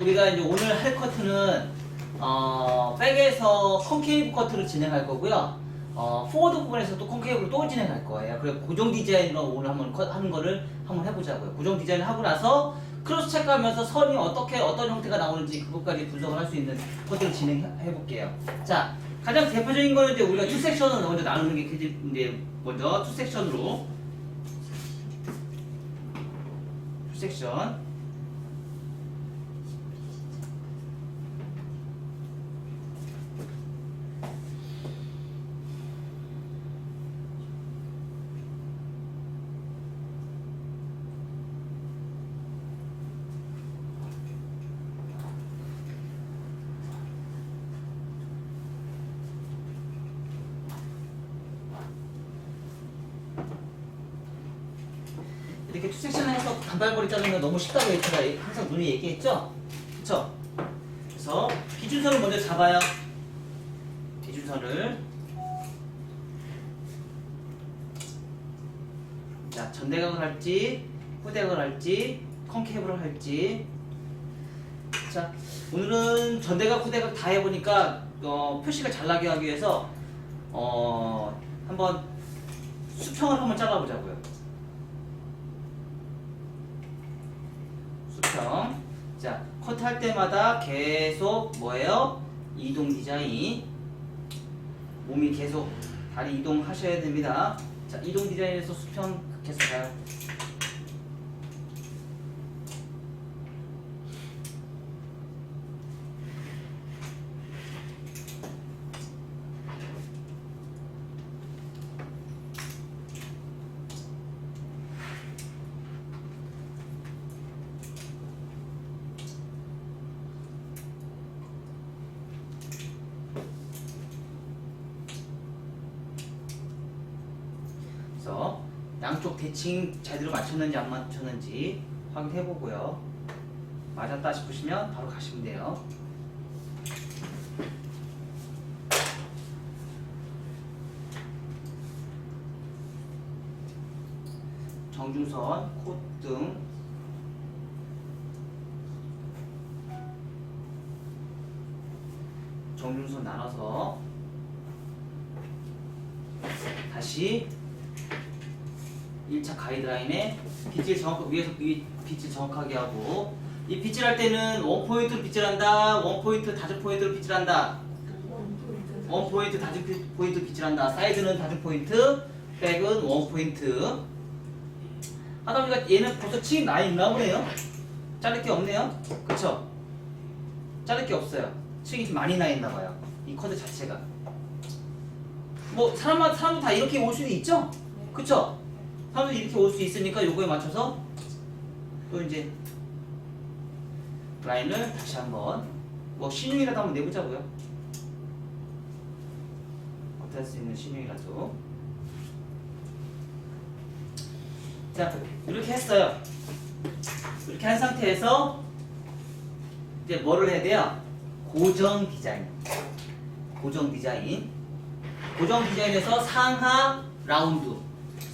우리가 이제 오늘 할 커트는 어, 백에서 콘케이브 커트를 진행할 거고요. 어, 포워드 부분에서 또 콘케이브를 또 진행할 거예요. 그래서 고정 디자인으로 오늘 한번 컷 하는 거를 한번 해보자고요. 고정 디자인을 하고 나서 크로스 체크하면서 선이 어떻게 어떤 형태가 나오는지 그것까지 분석을 할 수 있는 커트를 진행해 볼게요. 자, 가장 대표적인 거는 이제 우리가 투 섹션을 먼저 나누는 게 이제 먼저 투 섹션으로 투 섹션 이렇게 투섹션해서 단발머리 자르는 거 너무 쉽다고 제가 항상 눈이 얘기했죠? 그쵸? 그래서 기준선을 먼저 잡아요. 기준선을 자 전대각을 할지 후대각을 할지 컨케이브를 할지 자 오늘은 전대각 후대각 다 해보니까 어, 표시가 잘 나게 하기 위해서 어 한번 수평을 한번 잘라보자고요. 수평. 자, 컷 할 때마다 계속 뭐예요? 이동 디자인. 몸이 계속 다리 이동하셔야 됩니다. 자, 이동 디자인에서 수평 계속 가요. 그래서 양쪽 대칭 제대로 맞췄는지 안 맞췄는지 확인해 보고요. 맞았다 싶으시면 바로 가시면 돼요. 정중선, 콧등 정중선 나눠서 다시 1차 가이드라인에 빗질 정확 위에서 위 빗질 정확하게 하고 이 빗질 할 때는 원 포인트로 빗질한다 원 포인트 다중 포인트로 빗질한다. 원 포인트 다중 피- 포인트 빗질한다. 사이드는 다중 포인트 백은 원 포인트. 하다 보니까 얘는 벌써 층이 많이 있나 보네요. 자를 게 없네요. 그쵸? 자를 게 없어요. 층이 좀 많이 나 있나 봐요. 이 커드 자체가. 뭐 사람마다 사람도 다 이렇게 올 수도 있죠? 그쵸 사람들이 이렇게 올 수 있으니까 요거에 맞춰서 또 이제 라인을 다시 한번 뭐 신용이라도 한번 내보자고요. 할수 있는 신용이라도. 자 이렇게 했어요. 이렇게 한 상태에서 이제 뭐를 해야 돼요? 고정 디자인. 고정 디자인. 고정 디자인에서 상하 라운드.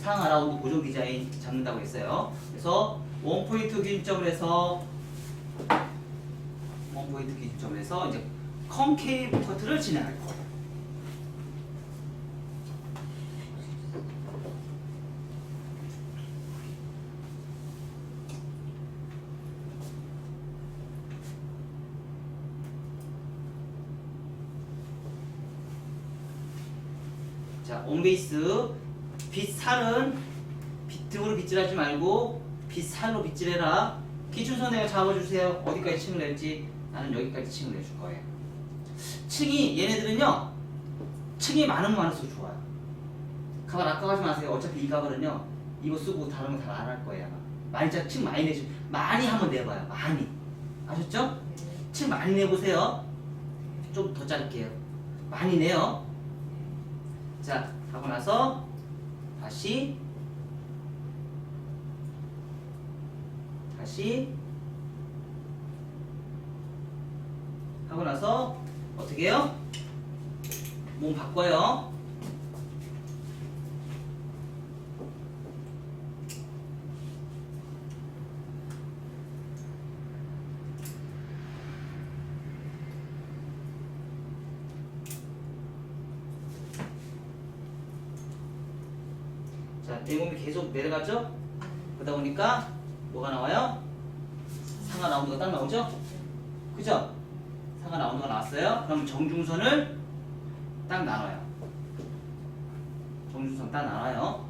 상하 라운드 고정 디자인 잡는다고 했어요. 그래서 원 포인트 기준점을 해서 원 포인트 기준점을 해서 이제 컨케이브 커트를 진행할 거예요. 자, 온베이스 빗살은 비트으로 빗질하지 말고 빗살로 빗질해라. 기준선 내가 잡아주세요. 어디까지 층을 낼지 나는 여기까지 층을 내줄 거예요. 층이 얘네들은요. 층이 많으면 많을수록 좋아요. 가발 아까워하지 마세요. 어차피 이 가발은요. 이거 쓰고 다른 거 다 안 할 거예요. 많이 자, 층 많이 내주 많이 한번 내봐요. 많이 아셨죠? 층 많이 내보세요. 좀더 자를게요. 많이 내요. 자, 하고 나서 다시 다시 하고 나서 어떻게 해요? 몸 바꿔요. 내 몸이 계속 내려가죠? 보니까 뭐가 나와요? 상하 거딱 나오죠? 그죠? 상하 거 나왔어요? 그럼 정중선을 딱 나눠요. 정중선 딱 나눠요.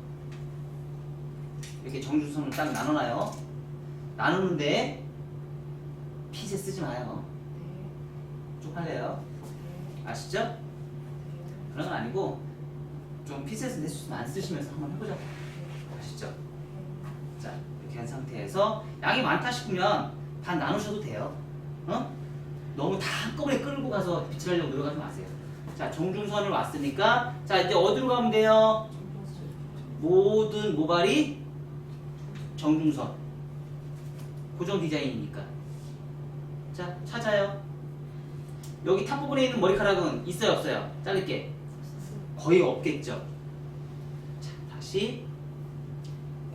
이렇게 정중선을 딱 나눠놔요. 나누는데 핏에 쓰지 마요. 쪽팔려요. 아시죠? 그런 건 아니고 좀 핏에서 내수좀 안 쓰시면서 한번 해보자. 아시죠? 자 이렇게 한 상태에서 양이 많다 싶으면 반 나누셔도 돼요. 어? 너무 다 한꺼번에 끌고 가서 빛을 하려고 노력하지 마세요. 자 정중선을 왔으니까 자 이제 어디로 가면 돼요? 모든 모발이 정중선 고정 디자인이니까 자 찾아요 여기 탑 부분에 있는 머리카락은 있어요 없어요? 자를게 거의 없겠죠 자 다시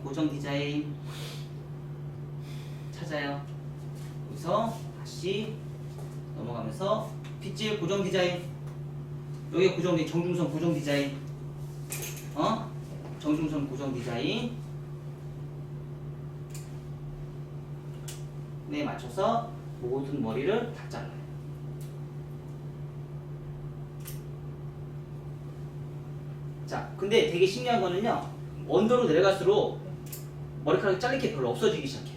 고정 디자인 찾아요 여기서 다시 넘어가면서 빗질 고정 디자인 여기 고정 디 정중선 고정 디자인 어? 정중선 고정 디자인 네 맞춰서 모든 머리를 다 잘라요. 자, 근데 되게 신기한 거는요. 언더로 내려갈수록 머리카락이 잘릴 게 별로 없어지기 시작해요.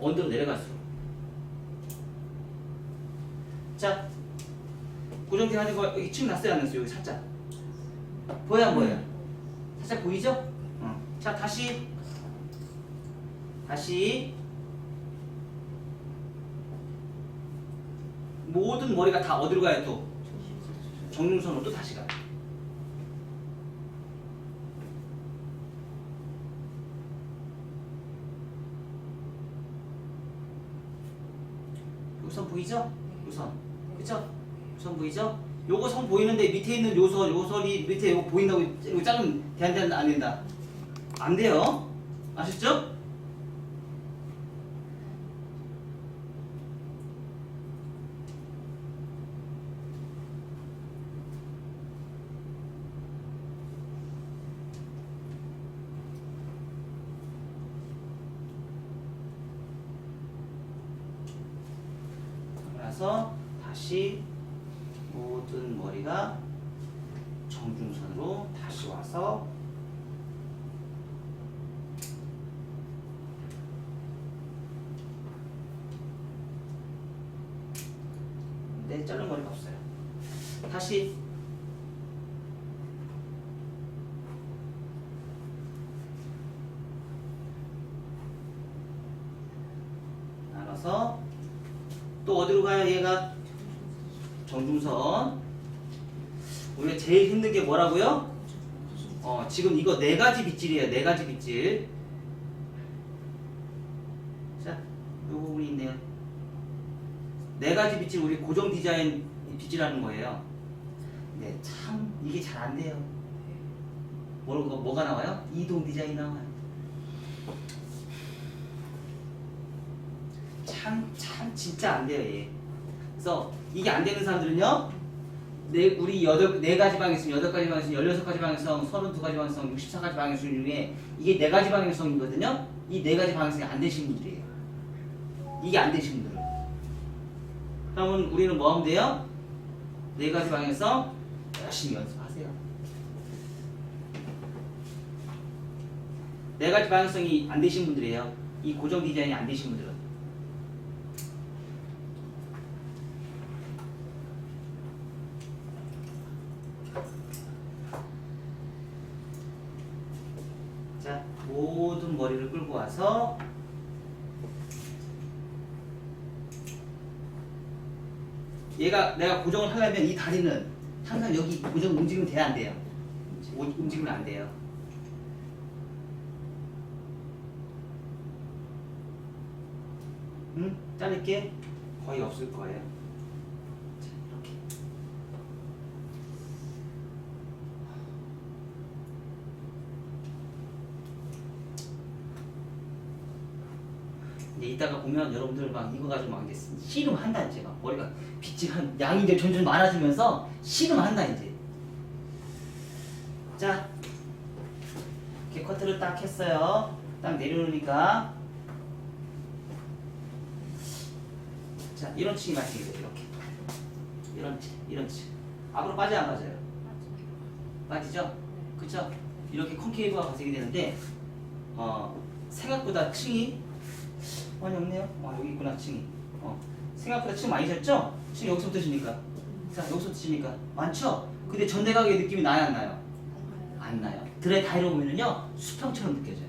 언더로 내려갈수록. 자, 하는 거 여기 침 났어요, 안 났어요? 여기 살짝. 보여 안 보여요? 살짝 보이죠? 어. 자, 다시 다시 모든 머리가 다 어디로 가요 또? 정중선으로 또 다시 가요. 요선 보이죠? 요선. 그쵸? 요선 보이죠? 요거 선 보이는데 밑에 있는 요선, 요선이 밑에 요거 보인다고 이거 작은 대한대한 안 된다. 안 돼요. 아셨죠? 나서 다시 모든 머리가 정중선으로 다시 와서 네, 자른 머리가 없어요. 다시 나눠서 또 어디로 가요 얘가? 정중선. 우리가 제일 힘든 게 뭐라고요? 어 지금 이거 네 가지 빗질이에요 네 가지 빗질. 자 요 부분이 있네요. 네 가지 빗질 우리 고정 디자인 빗질하는 거예요. 네 참 이게 잘 안 돼요. 뭐가, 뭐가 나와요? 이동 디자인 나와요 참, 참, 진짜 안 돼요, 얘. 그래서 이게 안 되는 사람들은요, 네, 우리 여덟, 네 가지 방향성, 여덟 가지 방향성, 열여섯 가지 방향성, 서른두 가지 방향성, 육십사 가지 방향성 중에 이게 네 가지 방향성이거든요? 이 네 가지 방향성이 안 되신 분들이에요. 이게 안 되신 분들은. 그러면 우리는 뭐 하면 돼요? 네 가지 방향성 열심히 연습하세요. 네 가지 방향성이 안 되신 분들이에요. 이 고정 디자인이 안 되신 분들은. 자, 모든 머리를 끌고 와서 얘가 고정을 하려면 이 다리는 항상 여기 고정 움직이면 돼야 안 돼요. 오- 움직이면 안 돼요. 응? 자를 게 거의 없을 거예요. 자, 이렇게. 이따가 보면 여러분들 막 이거 가지고 막 이제 씨름한다 이제 막 머리가 빛이 한 양이 이제 점점 많아지면서 씨름한다 이제 자 이렇게 커트를 딱 했어요. 딱 내려놓으니까 자 이런 발생이 돼요. 이렇게 이런 층, 이런 층. 앞으로 빠져 안 빠져요? 빠지죠? 그쵸? 이렇게 콘케이브가 발생이 되는데 어, 생각보다 층이 많이 없네요. 아 여기 있구나 층이. 어, 생각보다 층 많이 졌죠? 층 여기서부터 지니까. 자 여기서부터 지니까 많죠? 근데 전대각의 느낌이 나요 안 나요? 안 나요. 드레 다이로 보면은요 수평처럼 느껴져요.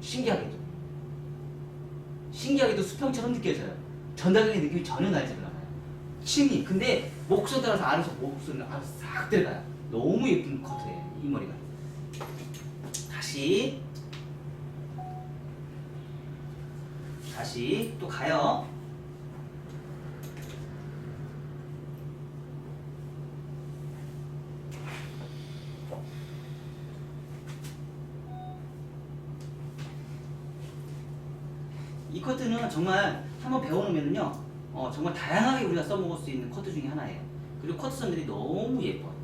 신기하게도. 신기하게도 수평처럼 느껴져요. 전대각의 느낌이 전혀 나지가 않아요. 층이 근데 목소 따라서 안에서 목소리는 안에서 싹 들어가요. 너무 예쁜 커트예요 이 머리가. 다시 다시 또 가요. 이 커트는 정말 한번 배워놓으면요, 어, 정말 다양하게 우리가 써먹을 수 있는 커트 중에 하나예요. 그리고 커트 선들이 너무 예뻐요.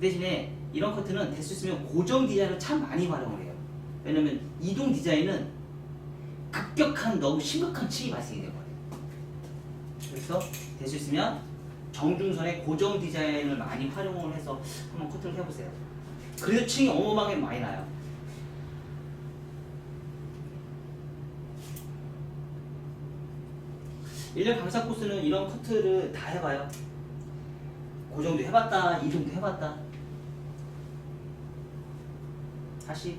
그 대신에 이런 커트는 될 수 있으면 고정 디자인을 참 많이 활용을 해요. 왜냐면 이동 디자인은 급격한 너무 심각한 층이 발생이 되거든요. 그래서 될 수 있으면 정중선의 고정 디자인을 많이 활용을 해서 한번 커트를 해보세요. 그래도 층이 어마어마하게 많이 나요. 일년 강사 코스는 이런 커트를 다 해봐요. 고정도 해봤다, 이동도 해봤다. 다시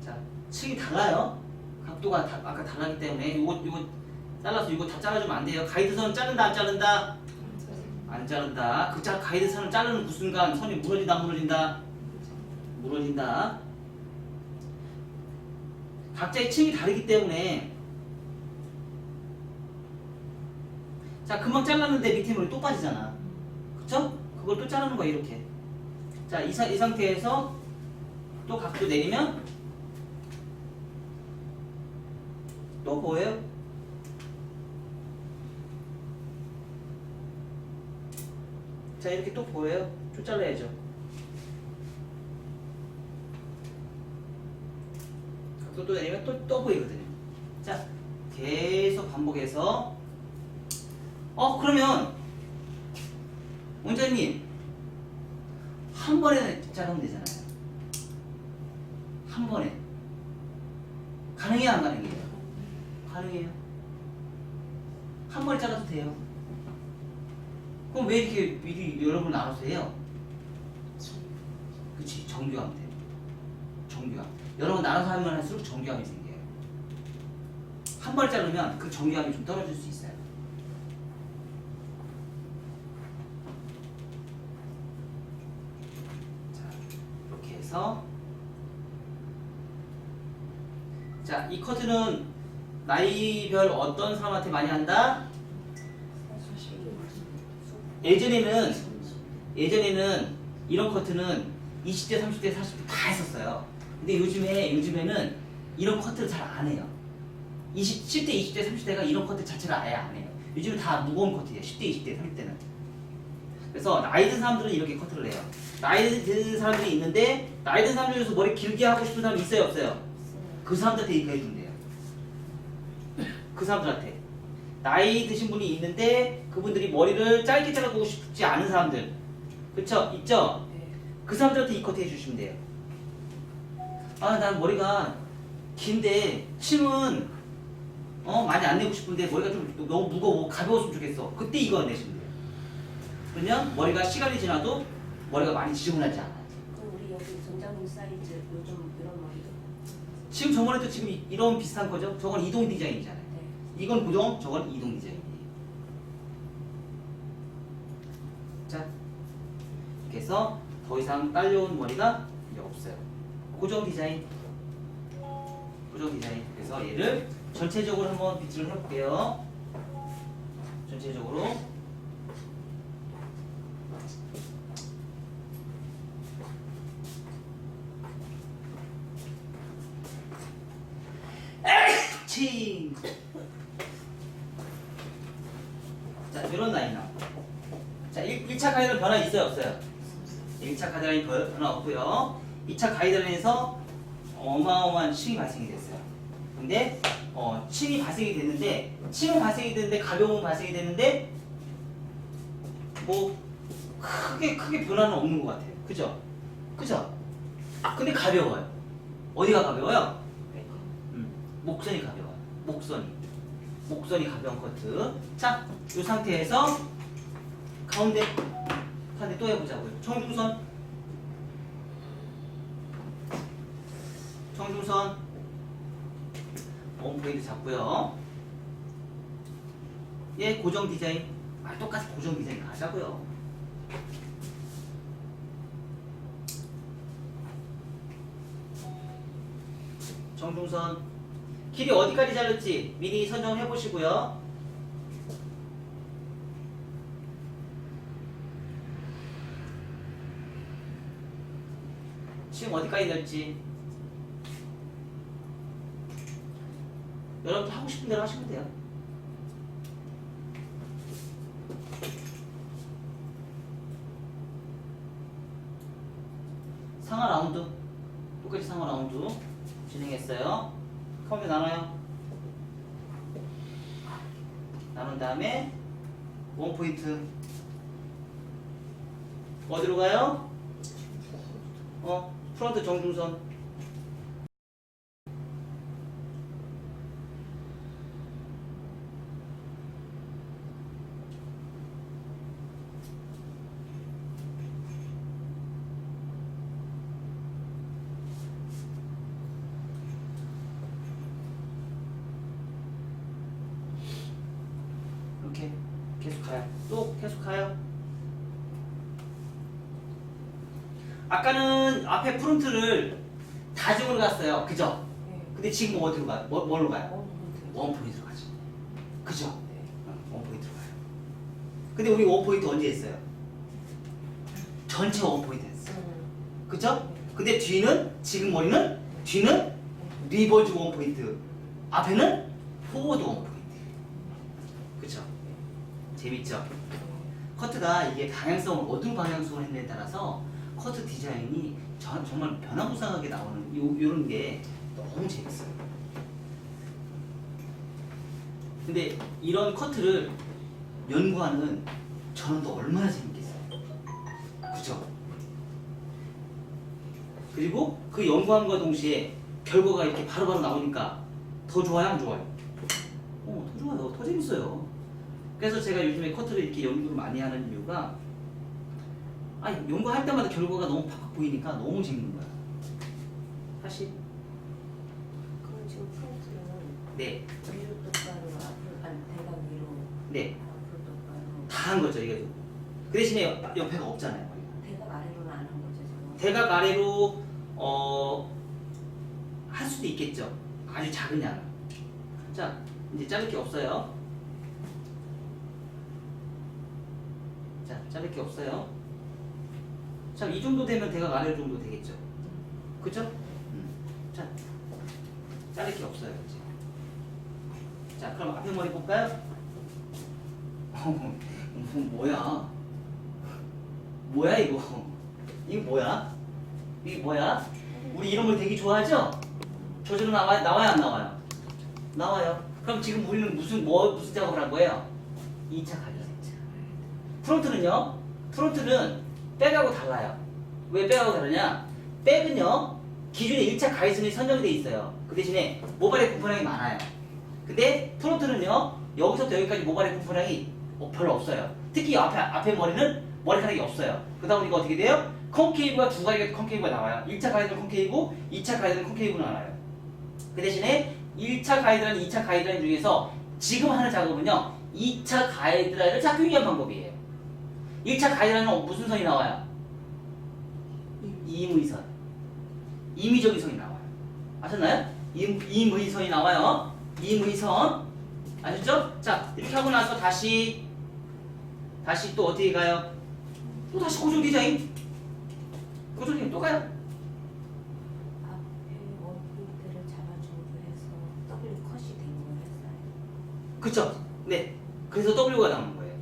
자, 층이 달라요. 각도가 다, 아까 달라기 때문에 이거 이거 잘라서 이거 다 잘라주면 안 돼요. 가이드선 자른다 안 자른다? 안 자른다. 그 자, 가이드선을 자르는 그 순간 선이 무너진다 안 무너진다? 무너진다. 각자의 층이 다르기 때문에 자 금방 잘랐는데 밑에 물이 또 빠지잖아. 그쵸? 그걸 또 자르는 거야 이렇게. 자, 이, 상태에서 또 각도 내리면 또 뭐예요? 자 이렇게 또 보여요? 또 잘라야죠. 각도 또 내리면 또, 또 보이거든요. 자 계속 반복해서 어 그러면 원장님 한 번에 자르면 되잖아요. 한 번에 가능해요 안 가능해요? 가능해요. 한 번에 잘라도 돼요. 그럼 왜 이렇게 미리 여러분 나눠서 해요? 그치 정교하면 돼요. 정교함. 여러분 나눠서 하면 할수록 정교함이 생겨요. 한 번에 자르면 그 정교함이 좀 떨어질 수 있어요. 자 이렇게 해서 자 이 커트는 나이별 어떤 사람한테 많이 한다? 예전에는 예전에는 이런 커트는 20대, 30대, 40대 다 했었어요. 근데 요즘에 요즘에는 이런 커트를 잘 안 해요. 20, 10대, 20대, 30대가 이런 커트 자체를 아예 안 해요. 요즘은 다 무거운 커트예요. 10대, 20대, 30대는. 그래서 나이 든 사람들은 이렇게 커트를 해요. 나이 든 사람들이 있는데 나이 든 사람들 중에서 머리 길게 하고 싶은 사람이 있어요, 없어요? 그 사람들한테 이거 해준대요. 그 사람들한테. 나이 드신 분이 있는데 그분들이 머리를 짧게 잘라보고 싶지 않은 사람들. 그쵸? 있죠? 그 사람들한테 이 커트 해주시면 돼요. 아, 난 머리가 긴데 층은 어 많이 안 내고 싶은데 머리가 좀 너무 무거워 가벼웠으면 좋겠어. 그때 이거 내시면 돼요. 그러면 머리가 시간이 지나도 머리가 많이 지저분하지 않아요. 그럼 우리 여기 전자분 사이즈 요즘 이런 머리도 지금 저번에도 지금 이- 이런 비슷한 거죠? 저건 이동 디자인이잖아요. 네. 이건 고정, 저건 이동 디자인이에요. 자, 이렇게 해서 더 이상 딸려온 머리가 이제 없어요. 고정 디자인. 고정 디자인. 그래서 얘를 전체적으로 한번 빗질을 해볼게요. 전체 전체적으로 칭. 자, 이런 라인 나와. 자, 1, 1차 가이드라인 변화 있어요, 없어요? 1차 가이드라인 변- 변화 없고요. 2차 가이드라인에서 어마어마한 층이 발생이 됐어요. 근데 어, 층이 발생이 됐는데 층은 발생이 됐는데 가벼움은 발생이 됐는데 뭐 크게 크게 변화는 없는 것 같아요. 그죠? 그죠? 아, 근데 가벼워요. 어디가 가벼워요? 음, 목선이 가벼워요. 목선이. 목선이 가벼운 커트. 자, 이 상태에서 가운데 가운데 또 해보자고요. 청중선. 청중선. 원 포인트 잡고요. 얘 고정 디자인. 아, 똑같이 고정 디자인 가자고요. 정중선 길이 어디까지 자를지 미리 선정해 보시고요. 지금 어디까지 될지 여러분 하고 싶은 대로 하시면 돼요. 상하 라운드 똑같이 상하 라운드 진행했어요. 카운트 나눠요. 나눈 다음에 원 포인트 어디로 가요? 어 프론트 정중선 이렇게 계속 가요. 또 계속 가요. 아까는 앞에 프론트를 다중으로 갔어요. 그죠? 네. 뭐 어디로 가요? 뭐, 뭘로 가요? 원 포인트. 원 포인트로 가죠. 그죠? 네. 어, 원 포인트로 가요. 근데 우리 원 포인트 언제 했어요? 전체 원 포인트 했어. 음. 그죠? 근데 뒤는 지금 머리는 뒤는 리버즈 원 포인트. 앞에는 포워드 원 포인트. 그쵸? 재밌죠? 커트가 이게 방향성을 어떤 방향성을 했냐에 따라서 커트 디자인이 저- 정말 변화무쌍하게 나오는 요, 요런 게 너무 재밌어요. 근데 이런 커트를 연구하는 저는 또 얼마나 재밌겠어요. 그죠? 그리고 그 연구함과 동시에 결과가 이렇게 바로바로 나오니까 더 좋아요, 안 좋아요? 어, 더 좋아요. 더 재밌어요. 그래서 제가 요즘에 커트를 이렇게 연구를 많이 하는 이유가 아니 연구할 때마다 결과가 너무 팍팍 보이니까 너무 재밌는 거야. 사실 네, 위로 똑바로 아니 대가 위로 네, 앞으로 똑바로 다 한 거죠 이게. 그 대신에 옆에가 없잖아요. 대가 아래로는 안 한 거죠 지금. 대각 아래로 어, 할 수도 있겠죠. 아주 작은 양. 자, 이제 자를 게 없어요. 자, 자를 게 없어요. 자, 이 정도 되면 대각 아래 정도 되겠죠. 그죠? 음. 자, 자를 게 없어요. 이제. 자, 그럼 앞에 머리 볼까요? 어, 뭐야? 뭐야 이거? 이거 뭐야? 이게 뭐야? 우리 이런 걸 되게 좋아하죠? 저절로 나와, 나와요 안 나와요? 나와요. 그럼 지금 우리는 무슨 뭐 무슨 작업을 한 거예요? 2차 가격. 프론트는요? 프론트는 백하고 달라요. 왜 백하고 다르냐? 백은요 기존에 1차 가이드선이 선정이 돼 있어요. 그 대신에 모발의 분포량이 많아요. 근데 프론트는요 여기서부터 여기까지 모발의 분포량이 어, 별로 없어요. 특히 앞에 앞에 머리는 머리카락이 없어요. 그러다 보니까 어떻게 돼요? 콘케이브가 두 가지가 콘케이브가 나와요. 1차 가이드는 콘케이브, 2차 가이드는 콘케이브가 나와요. 그 대신에 1차 가이드라인, 2차 가이드라인 중에서 지금 하는 작업은요 2차 가이드라인을 찾기 위한 방법이에요. 1차 가이드라인은 무슨 선이 나와요? 임의선. 임의적인 선이 나와요. 아셨나요? 임, 임의선이 나와요. 임의선. 아셨죠? 자, 이렇게 하고 나서 다시 다시 또 어떻게 가요? 또 다시 고정 디자인. 고정 디자인 또 가요. 앞에 원포인트를 잡아주고 해서 W 컷이 된 거였어요. 그쵸? 네. 그래서 W가 나오는 거예요.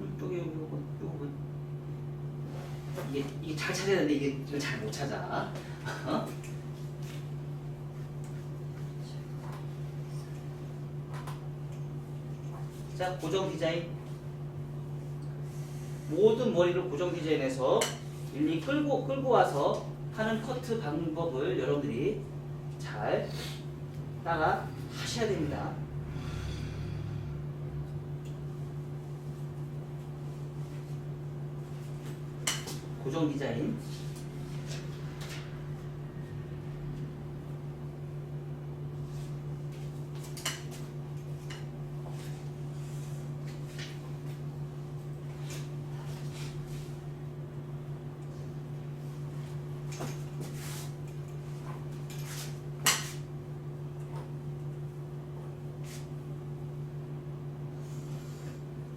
음, 여기 여기 요거 이게 이게 잘 찾아야 되는데 이게 이걸 잘 못 찾아. 어? 자 고정 디자인 모든 머리를 고정 디자인해서 일일이 끌고 끌고 와서 하는 커트 방법을 여러분들이 잘 따라 하셔야 됩니다. 고정 디자인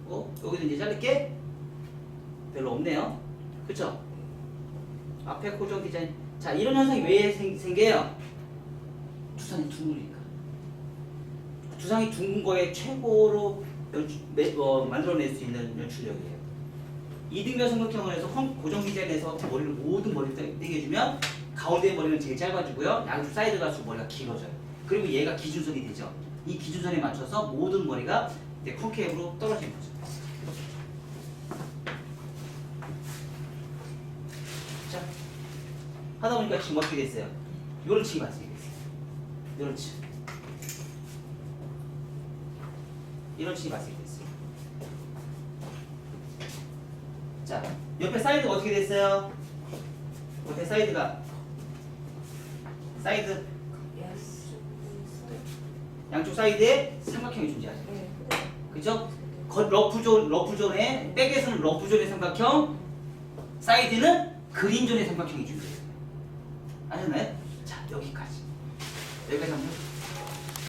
어? 여기도 이제 자를게 별로 없네요. 그쵸? 앞에 고정 디자인. 자, 이런 현상이 왜 생, 생겨요? 두상이 둥그니까. 두상이 둥근 거에 최고로 어, 만들어낼 수 있는 연출력이에요. 이등변 헝- 고정 디자인에서 머리를 모든 머리를 떼- 떼겨주면 가운데 머리는 제일 짧아지고요. 양쪽 사이드 갈수록 머리가 길어져요. 그리고 얘가 기준선이 되죠. 이 기준선에 맞춰서 모든 머리가 이제 콘케이브로 떨어지는 거죠. 하다 보니까 지금 어떻게 됐어요? 요런 층이 발생됐어요. 요런 층. 이런 층이 발생됐어요. 자, 옆에 사이드가 어떻게 됐어요? 옆에 사이드가 사이드 양쪽 사이드에 삼각형이 존재하죠. 그죠? 거- 러프존 러프존에 백에서는 러프존의 삼각형, 사이드는 그린존의 삼각형이 존재해요. 아셨나요? 자 여기까지 여기까지 한번 해볼게요.